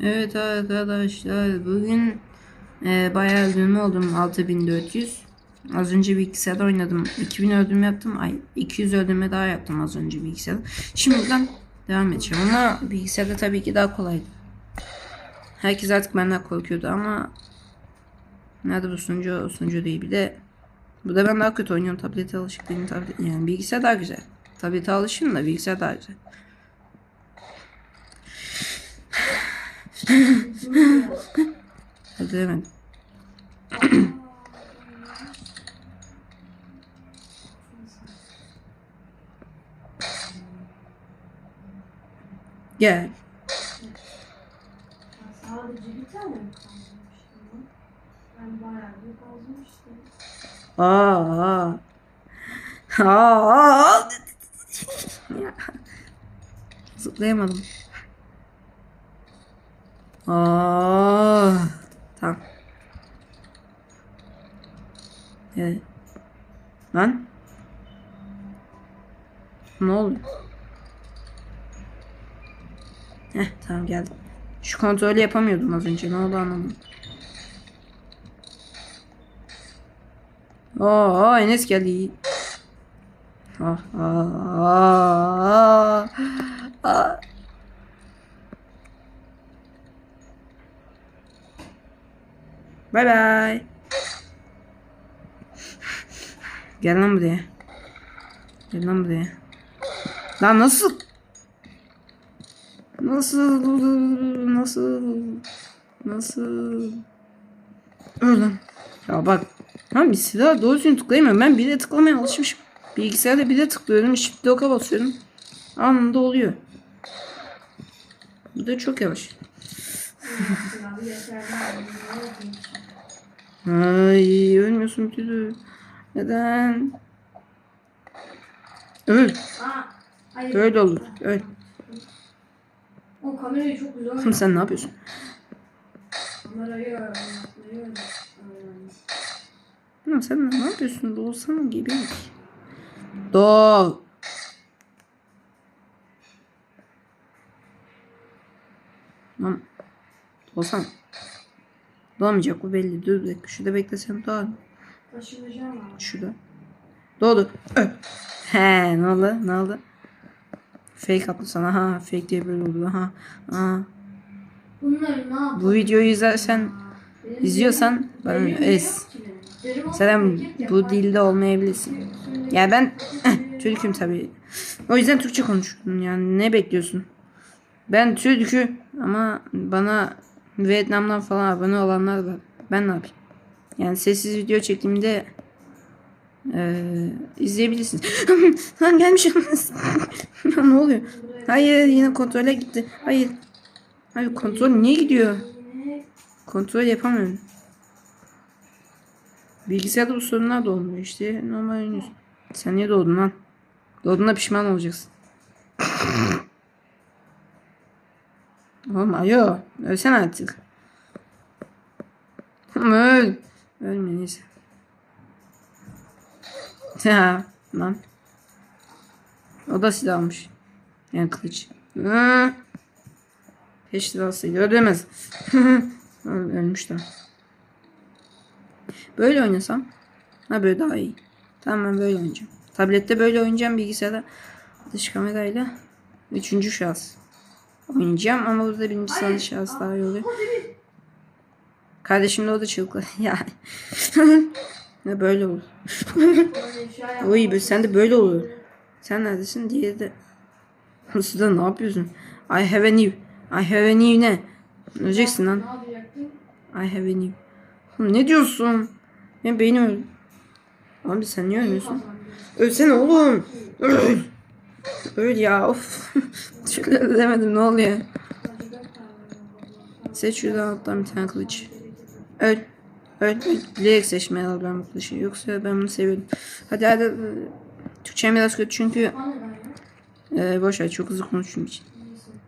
Evet arkadaşlar bugün e, bayağı ödülüm oldum 6400. Az önce bilgisayarda oynadım. 2000 ödülüm yaptım. Ay 200 ödülme daha yaptım az önce bilgisayarda. Şimdi buradan devam edeceğim ama bilgisayarda tabii ki daha kolaydı. Herkes artık benden korkuyordu ama nerede bu sunucu? O sunucu değil. Bir de burada ben daha kötü oynuyorum. Tablete alışık değilim. Tablet, yani bilgisayar daha güzel. Tablete alışım da bilgisayar daha güzel. Hadi hemen. Gel. Aa. Aa. Ya. Zıplayamadım. Aa. Tamam. Evet. Lan. Ne oluyor? Heh tamam geldim. Şu kontrolü yapamıyordum az önce. Ne oldu anlamadım. Oo Enes geldi. Ah, ah, ah, ah. Bye bye. Gel lan buraya. Gel lan buraya. Lan nasıl? Nasıl? Nasıl? Nasıl? Öl lan. Ya bak. Ben bir silah doğru düzgün tıklayamıyorum. Ben bir de tıklamaya alışmışım. Bilgisayarda bir de tıklıyorum. Shift lock'a basıyorum. Anında oluyor. Bu da çok yavaş. Ay ölmüyorsun Tüdü. Neden? Öl. Aa, hayır. Öyle olur. Öl. O kamerayı çok güzel oynuyor. sen ne yapıyorsun? Kamerayı Oğlum sen ne yapıyorsun? Doğsana gibi. Doğ. Lan. Doğsana. Doğmayacak bu belli. Dur bir dakika. Şurada beklesem doğar. Taşınacağım abi. Şurada. Doğdu. Öl. He ne oldu? Ne oldu? Fake attı sana. Ha fake diye böyle oldu. Ha. Ha. Bunları ne yapalım? Bu videoyu izlersen izliyorsan benim es. Sen bu dilde olmayabilirsin. Yani ben Türk'üm tabii. O yüzden Türkçe konuşuyorum. Yani ne bekliyorsun? Ben Türk'üm ama bana Vietnam'dan falan abone olanlar var. Ben ne yapayım? Yani sessiz video çektiğimde eee izleyebilirsiniz. Lan gelmiş. Ne oluyor? Hayır yine kontrole gitti. Hayır. Hayır kontrol niye gidiyor? Kontrol yapamıyorum. Bilgisayarda bu sorunlar da olmuyor işte. Normal oynuyorsun. Sen niye doğdun lan? Doğduğunda pişman olacaksın. Oğlum ayo. Ölsen artık. Öl. Ölme neyse. Ya lan. O da silah almış. Yani kılıç. Hı. Peşte alsaydı öldüremez. Öl- Ölmüş lan. Böyle oynasam. Ha böyle daha iyi. Tamam ben böyle oynayacağım. Tablette böyle oynayacağım bilgisayarda. Dış kamerayla. Üçüncü şahıs. Oynayacağım ama burada birinci sanı iyi oluyor. Kardeşim de o da çılgın. ya. ne böyle olur. Oy be sen de böyle olur. Sen neredesin? Diğeri de. Suda ne yapıyorsun? I have a new. I have a new ne? Öleceksin lan. I have a new. Ne diyorsun? Benim beynim öldü. Abi sen niye ölmüyorsun? Ölsene oğlum. Öl. Öl ya of. Şöyle demedim ne oluyor? Seç şuradan alttan bir tane kılıç. Öl. Öl. Bilerek seçmeye al ben. Yoksa ben bunu seviyorum. Hadi hadi. Türkçem biraz kötü çünkü ee, boş ver çok hızlı konuştuğum için.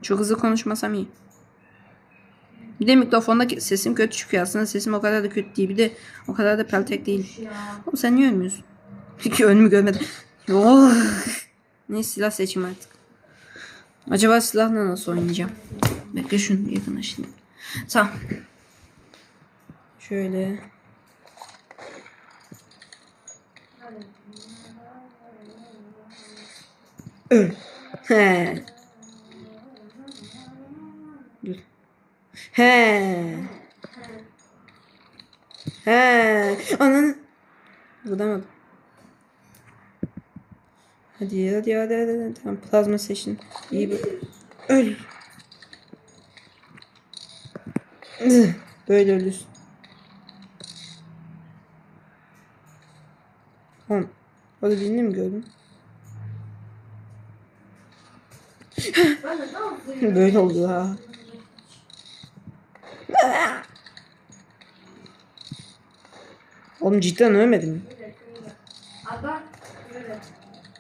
Çok hızlı konuşmasam iyi. Bir de mikrofonda sesim kötü çıkıyor. Aslında sesim o kadar da kötü değil. Bir de o kadar da peltek değil. Oğlum sen niye ölmüyorsun? Peki önümü görmedim. Yo. Ne silah seçeyim artık. Acaba silahla nasıl oynayacağım? Bekle şunu yakına şimdi. Tamam. Şöyle. Öl. He. He. He. Ananı. Vuramadım. Hadi hadi hadi hadi. hadi. Tamam plazma seçin. İyi bir. Öl. Böyle ölürsün. Tamam. O da birini mi gördün? Böyle oldu ha. Oğlum cidden ölmedim mi? Adam.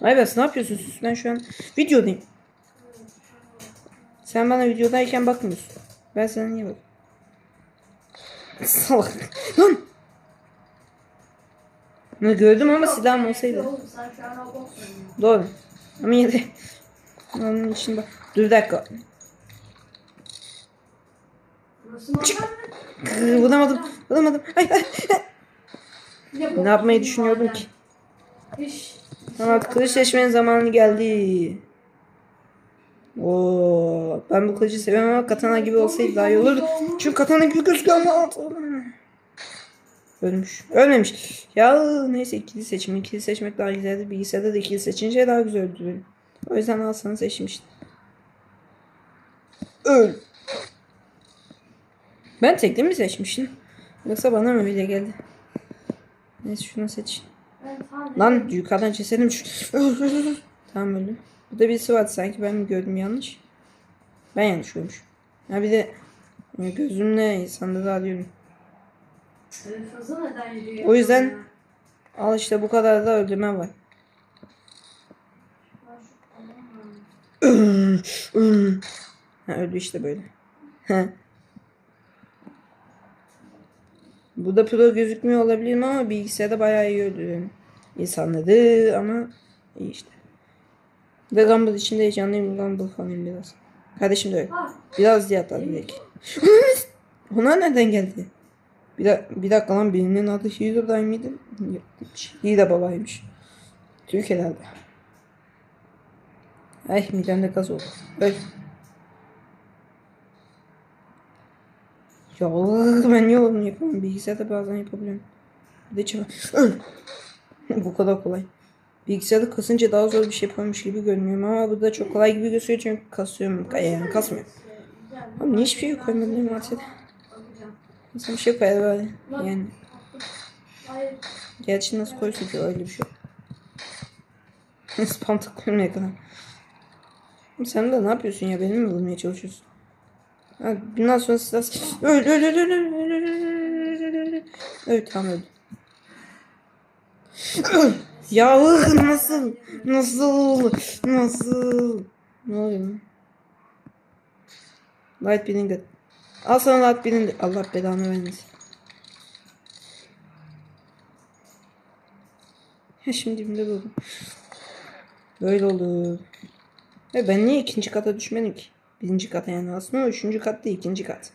Aybas ne yapıyorsun sus? Ben şu an videodayım. Sen bana videodayken bakmıyorsun. Ben sana niye bak? Salak. Lan! Ne gördüm ama silahım olsaydı. Doğru. Ama yine onun için bak. Dur bir dakika. Mi? Kırr, Vuramadım. Vuramadım. Ay, ay. Ne, yapmayı düşünüyordum ki? Hiç. Ama kılıç seçmenin zamanı geldi. Oo, ben bu kılıcı seviyorum ama katana gibi olsaydı daha iyi olurdu. Çünkü katana gibi gözüküyor. Ölmüş. Ölmemiş. Ya neyse ikili seçim. İkili seçmek daha güzeldi. Bilgisayarda da ikili seçince daha güzel öldü. O yüzden al sana seçmiştim. Öl. Ben tekli mi seçmişim? Yoksa bana mı öyle geldi? Neyse şunu seç. Lan yukarıdan cesedim tamam öldü. Burada birisi vardı sanki ben mi gördüm yanlış? Ben yanlış görmüşüm. Ha bir de ya gözümle sandığı arıyorum. O yüzden- Al işte bu kadar da öldürme var. ha öldü işte böyle. Ha. Burada pro gözükmüyor olabilirim ama bilgisayarda bayağı iyi öldürüyorum. İnsanları ama iyi işte. De Gumball için de heyecanlıyım. Gumball fanıyım biraz. Kardeşim de öyle. Biraz diye atladı direkt. Ona nereden geldi? Bir, da, bir dakika lan birinin adı Hero'day mıydı? Hiç. Hero babaymış. Türk herhalde. Ay midemde gaz oldu. Öl. Ya ben niye onu yapamam? Bilgisayarda bazen yapabiliyorum. Bir de çabuk. Öl. Bu kadar kolay. Bilgisayarda kasınca daha zor bir şey yapıyormuş gibi görünüyorum ama burada çok kolay gibi gözüküyor çünkü kasıyorum. Yani kasmıyor. Oğlum niye hiçbir şey koymadın Mart'ta? Bakacağım. Nasıl bir şey koyar böyle? Yani gerçi nasıl koysun ki öyle bir şey. Spam tıklıyorum ne kadar. Sen de ne yapıyorsun ya? Beni mi bulmaya çalışıyorsun? Ha, bundan sonra silah... Öl öl öl öl öl öl öl öl öl öl öl öl tamam öldüm. Öl. Ya nasıl? Nasıl? Nasıl? Ne oluyor lan? Light Binning Al sana Light Binning Allah belanı vermesin. Ya şimdi şimdi buldum. Böyle oldu. E ben niye ikinci kata düşmedim ki? Birinci kata yani aslında üçüncü kat değil ikinci kat.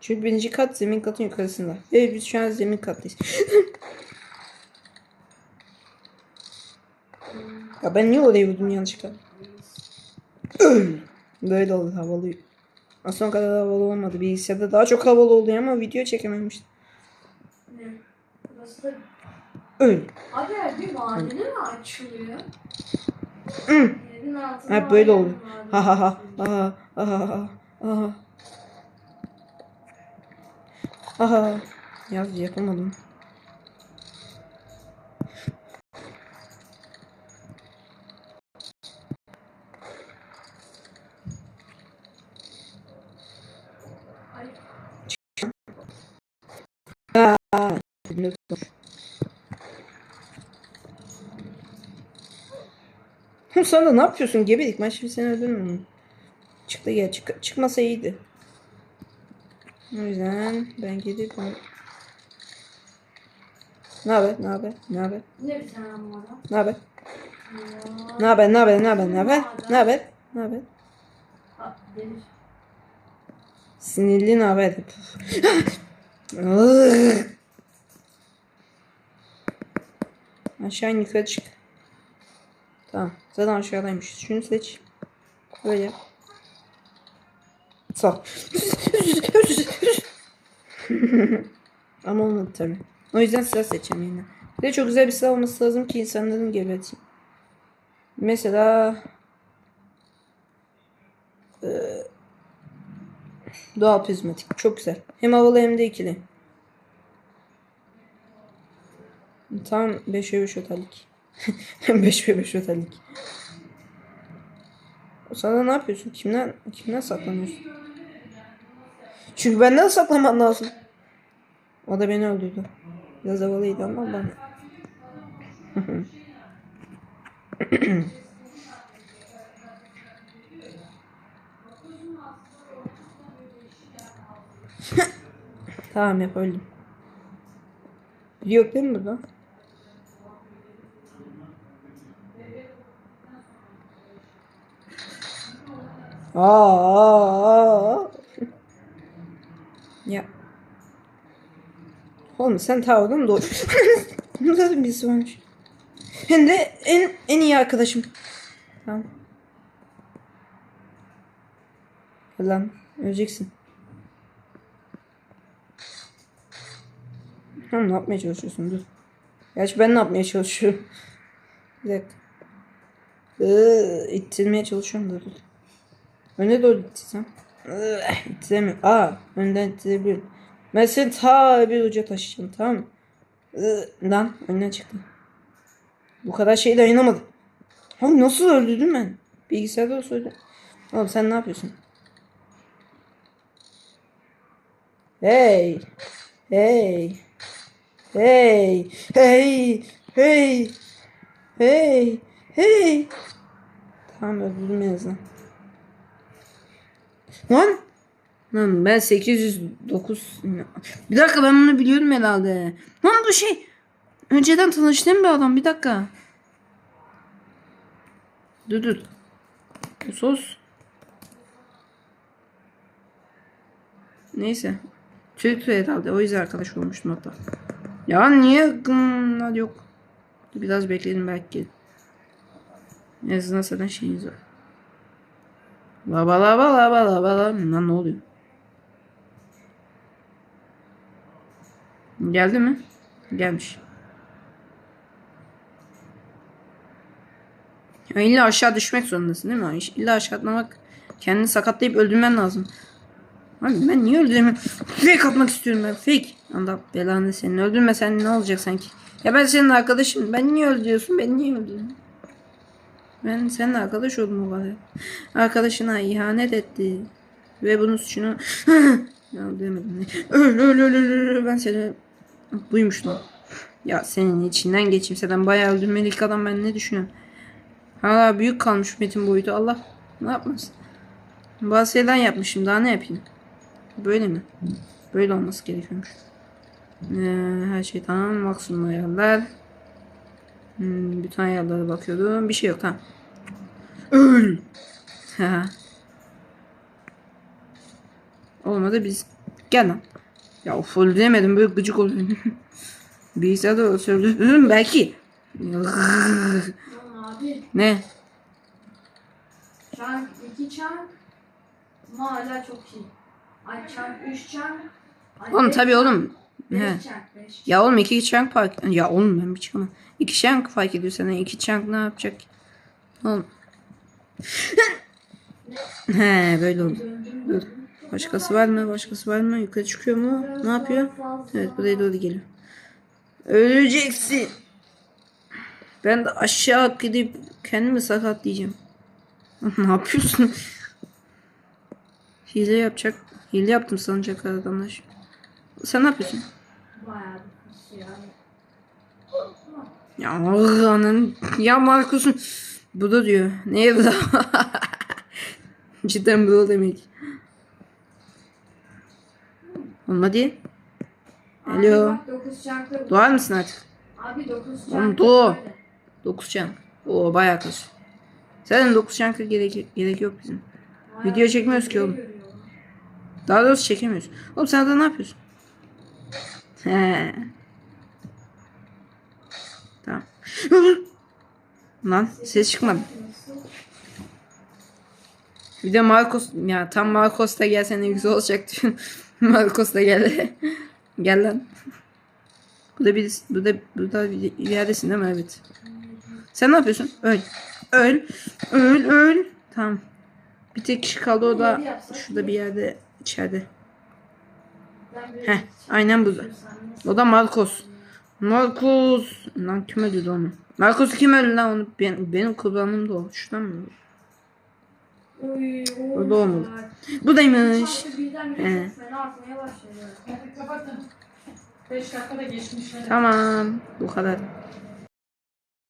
Çünkü birinci kat zemin katın yukarısında. Ve biz şu an zemin kattayız. ya ben niye oraya vurdum yanlışlıkla? Böyle oldu havalı. Aslında o kadar havalı olmadı. Bilgisayarda daha çok havalı oldu ama video çekememiştim. Ne? Burası da... Öl. Abi bir madeni mi açılıyor? Yerin altında Ha böyle oldu. madeni Ha ha ha. açılıyor. Aha aha aha. Aha. Aha. Yaz yapamadım. Ay, Aa, ne dur. Hı, Sen de ne yapıyorsun? Gebelik. Ben şimdi seni öldürmüyorum. Çıktı gel. Çık çıkmasa iyiydi. O yüzden ben gidip... Ne haber? Ne haber? Ne haber? Ne bir tane var? Ne haber? Ne haber? Ne haber? Ne haber? Ne haber? Ne haber? Ne haber? Sinirli ne haber? Aşağı yukarı çık. Tamam. Zaten aşağıdaymış. Şunu seç. Böyle. Sağ. Ama olmadı tabii. O yüzden silah seçeceğim yine. De çok güzel bir silah olması lazım ki insanların geberteyim. Mesela eee, doğal prizmatik. Çok güzel. Hem havalı hem de ikili. Tam 5 ve 5 ötelik. 5 ve 5 ötelik. Sana ne yapıyorsun? Kimden kimden saklanıyorsun? Çünkü benden saklaman lazım. O da beni öldürdü. Biraz havalıydı ama ben... tamam hep öldüm. Yok değil mi burada? Aa, ya. Oğlum sen ta oradan mı doğru? Bunun zaten birisi varmış. Hem de en, en iyi arkadaşım. Tamam. Lan öleceksin. Ha, ne yapmaya çalışıyorsun? Dur. Gerçi ben ne yapmaya çalışıyorum? Bir dakika. Iıı, ittirmeye çalışıyorum da dur. Öne doğru. Iıı, İttiremiyorum. Aa, önden ittirebiliyorum. Ben seni ta bir uca taşıyacağım tamam mı? Iıı, Lan önüne çıktım. Bu kadar şey dayanamadım. Oğlum nasıl öldürdüm ben? Bilgisayarda olsaydı. Oğlum sen ne yapıyorsun? Hey. Hey. Hey. Hey. Hey. Hey. Hey. Tamam öldürdüm en azından. Lan. Lan ben 809. Bir dakika ben bunu biliyorum herhalde. Lan bu şey. Önceden tanıştığım bir adam. Bir dakika. Dur dur. Sos. Neyse. Türk'tü herhalde. O yüzden arkadaş olmuştum hatta. Ya niye gımlar yok? Biraz bekledim belki. En azından zaten şeyiniz var. Laba laba laba laba laba. Lan ne oluyor? Geldi mi? Gelmiş. Ya illa aşağı düşmek zorundasın değil mi? İlla aşağı atlamak kendini sakatlayıp öldürmen lazım. Abi ben niye öldüremiyorum? Fake atmak istiyorum ben. Fake. Allah belanı senin. Öldürmesen ne olacak sanki? Ya ben senin arkadaşın. Ben niye öldürüyorsun? Ben niye öldürüyorum? Ben seninle arkadaş oldum o kadar. Arkadaşına ihanet etti. Ve bunun suçunu... ya demedim. Öl öl öl öl öl. Ben seni duymuştum. Ya senin içinden geçeyim. Sen bayağı öldürmelik adam ben ne düşünüyorum? Hala büyük kalmış metin boyutu. Allah ne yapmasın? Bazı şeyler yapmışım. Daha ne yapayım? Böyle mi? Böyle olması gerekiyormuş. Ee, her şey tamam. Maksimum ayarlar. Hmm, bütün ayarlara bakıyordum. Bir şey yok ha. Öl. Ha. Olmadı biz. Gel lan. Ya of öldüremedim böyle gıcık oluyorum. Bilgisayarda söylüyorum belki. Abi. ne? Çank, iki çank. Ama hala çok iyi. Ay çank, üç çank. Ay Oğlum tabii oğlum. He. çank. Ya oğlum iki chunk fark... Ya oğlum ben bir çıkamam. İki chunk fark ediyor sana. İki chunk ne yapacak? Oğlum. He böyle oldu. Dur. Başkası var mı? Başkası var mı? Yukarı çıkıyor mu? Ne yapıyor? Evet buraya doğru geliyor. Öleceksin. Ben de aşağı gidip kendimi sakatlayacağım. ne yapıyorsun? Hile yapacak. Hile yaptım sanacak adamlar. Sen ne yapıyorsun? Bayağı bir pis ya. Anın ya Markus'un bu da diyor. Neye bu da? Cidden bu demek. Olmadı. Alo. Doğar mısın artık? Abi dokuz Oğlum çanklı. doğu. böyle. 9 çank. Oo bayağı kız. Zaten 9 çanka gerek, gerek yok bizim. Bayağı Video çekmiyoruz ki oğlum. görüyorum. Daha doğrusu çekemiyoruz. Oğlum sen orada ne yapıyorsun? He. Tamam. Lan ses çıkmadı. Bir de Marcos ya tam Marcos da gelse ne güzel olacak düşün. Marcos da geldi. Gel lan. Bu da bir bu da bu da bir ilerdesin değil mi? Evet. Sen ne yapıyorsun? Öl. Öl. Öl öl. Tamam. Bir tek kişi kaldı o da şurada bir yerde içeride. Heh, aynen bu. O da Marcos. Marcos. Lan kim öldürdü onu? Marcos kim öldü lan onu? Ben, benim kullanım da o. Şuradan mı? O da olmadı. Şarkı birden He. bire çok fena artmaya başladı. Hadi kapatın. 5 dakika da geçmiş. hadi. Tamam. Bu kadar.